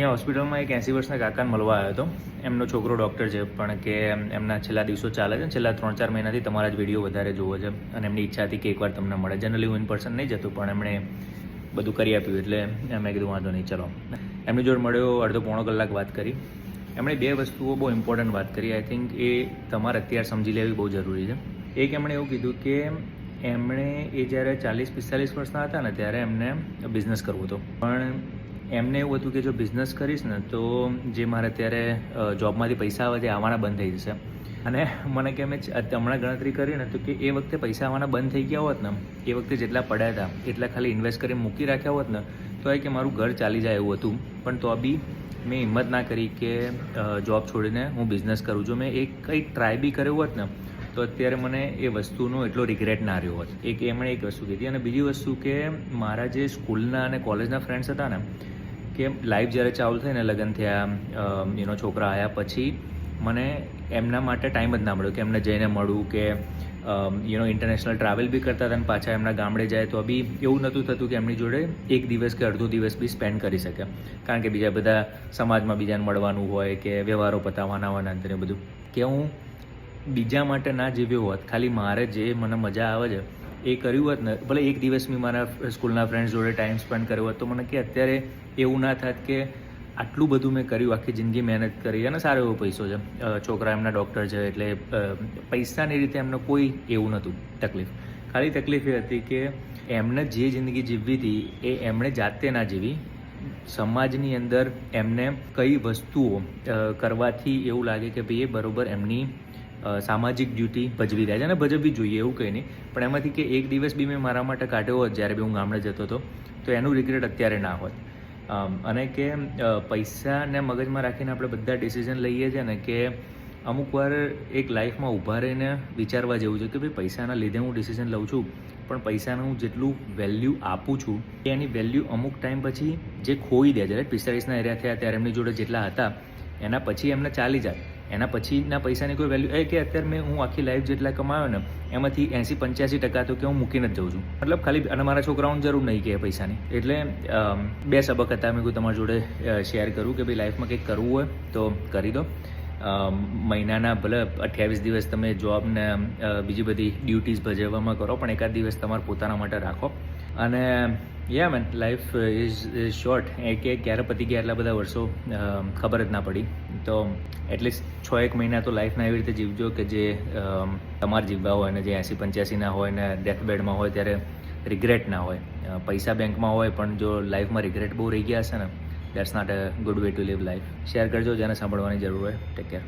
અહીંયા હોસ્પિટલમાં એક એંસી વર્ષના કાકાને મળવા આવ્યો હતો. એમનો છોકરો ડૉક્ટર છે, પણ કે એમના છેલ્લા દિવસો ચાલે છે છેલ્લા ત્રણ ચાર મહિનાથી તમારા જ વીડિયો વધારે જોવો છે. અને એમની ઈચ્છા હતી કે એકવાર તમને મળે. જનરલી હું ઇન પર્સન નહીં જતું, પણ એમણે બધું કરી આપ્યું એટલે મેં કીધું, વાંધો નહીં, ચલો. એમની જોડે મળ્યો, અડધો પોણો કલાક વાત કરી. એમણે બે વસ્તુઓ બહુ ઇમ્પોર્ટન્ટ વાત કરી. આઈ થિંક એ તમારે અત્યારે સમજી લેવી બહુ જરૂરી છે. એક એમણે એવું કીધું કે એમણે એ જ્યારે ચાલીસ પિસ્તાલીસ વર્ષના હતા ને, ત્યારે એમને બિઝનેસ કરવો હતો. પણ એમને એવું હતું કે જો બિઝનેસ કરીશ ને, તો જે મારે અત્યારે જોબમાંથી પૈસા આવે તે આવવાના બંધ થઈ જશે. અને મને કે મેં હમણાં ગણતરી કરી ને, તો કે એ વખતે પૈસા આવવાના બંધ થઈ ગયા હોત ને, એ વખતે જેટલા પડ્યા હતા, એટલા ખાલી ઇન્વેસ્ટ કરીને મૂકી રાખ્યા હોત ને, તો એ કે મારું ઘર ચાલી જાય એવું હતું. પણ તો બી મેં હિંમત ના કરી કે જોબ છોડીને હું બિઝનેસ કરું. છું મેં એક કંઈક ટ્રાય બી કર્યો હોત ને, તો અત્યારે મને એ વસ્તુનો એટલો રિગ્રેટ ના રહ્યો હોત. એક એમણે એક વસ્તુ કીધી. અને બીજી વસ્તુ કે મારા જે સ્કૂલના અને કોલેજના ફ્રેન્ડ્સ હતા ને કે લાઈફ જ્યારે ચાલુ થઈ ને લગ્ન થયા એનો છોકરા આવ્યા પછી મને એમના માટે ટાઈમ જ ના મળ્યો કે એમને જઈને મળું કે યુનો ઇન્ટરનેશનલ ટ્રાવેલ બી કરતા હતા અને પાછા એમના ગામડે જાય તો બી એવું નહોતું થતું કે એમની જોડે એક દિવસ કે અડધો દિવસ બી સ્પેન્ડ કરી શકે. કારણ કે બીજા બધા સમાજમાં બીજાને મળવાનું હોય કે વ્યવહારો પતાવવાના હોય ને બધું. કે હું બીજા માટે ના જીવ્યો હોત, ખાલી મારે જે મને મજા આવે છે એ કર્યું હોત ને, ભલે એક દિવસ મેં મારા સ્કૂલના ફ્રેન્ડ્સ જોડે ટાઈમ સ્પેન્ડ કર્યો હોત, તો મને કે અત્યારે એવું ના થાત કે આટલું બધું મેં કર્યું, આખી જિંદગી મહેનત કરી અને સારો એવો પૈસો છે. છોકરા એમના ડૉક્ટર છે એટલે પૈસાની રીતે એમને કોઈ એવું નહોતું તકલીફ. ખાલી તકલીફ એ હતી કે એમને જે જિંદગી જીવવી હતી, એ એમણે જાતે ના જીવી. સમાજની અંદર એમને કઈ વસ્તુઓ કરવાથી એવું લાગે કે ભાઈ એ બરોબર એમની સામાજિક ડ્યુટી ભજવી રહ્યા છે અને ભજવવી જોઈએ એવું કંઈ નહીં. પણ એમાંથી કે એક દિવસ બી મેં મારા માટે કાઢ્યો હોત, જ્યારે બી હું ગામડે જતો હતો, તો એનું રિગ્રેટ અત્યારે ના હોત. અને કે પૈસાને મગજમાં રાખીને આપણે બધા ડિસિઝન લઈએ છીએ ને કે અમુક વાર એક લાઈફમાં ઊભા રહીને વિચારવા જેવું છે કે ભાઈ પૈસાના લીધે હું ડિસિઝન લઉં છું, પણ પૈસાનું હું જેટલું વેલ્યુ આપું છું, એની વેલ્યુ અમુક ટાઈમ પછી જે ખોઈ દે છે. પિસ્તાળીસના એરિયા થયા, ત્યારે એમની જોડે જેટલા હતા, એના પછી એમને ચાલી જાય. એના પછીના પૈસાની કોઈ વેલ્યુ એ કે અત્યારે મેં હું આખી લાઈફ જેટલા કમાયો ને, એમાંથી એંસી પંચ્યાસી ટકા તો કે હું મૂકીને જ જઉં છું. મતલબ ખાલી, અને મારા છોકરાઓને જરૂર નહીં કે પૈસાની. એટલે બે સબક હતા, મેં કોઈ તમારી જોડે શેર કરું કે ભાઈ લાઈફમાં કંઈક કરવું હોય તો કરી દો. મહિનાના ભલે અઠ્યાવીસ દિવસ તમે જોબને બીજી બધી ડ્યુટીઝ ભજવવામાં કરો, પણ એકાદ દિવસ તમારે પોતાના માટે રાખો. અને yeah man life is is short એ કે ક્યારે પતી ગયા એટલા બધા વર્ષો ખબર જ ના પડી. તો એટલીસ્ટ છ એક મહિના તો લાઈફના એવી રીતે જીવજો કે જે તમારે જીવવા હોય અને જે એંસી પંચ્યાસીના હોય ને ડેથ બેડમાં હોય ત્યારે રિગ્રેટ ના હોય. પૈસા બેંકમાં હોય પણ જો લાઈફમાં રિગ્રેટ બહુ રહી ગયા હશે ને that's not a good way to live life share કરજો, જેને સાંભળવાની જરૂર હોય ટેક કેર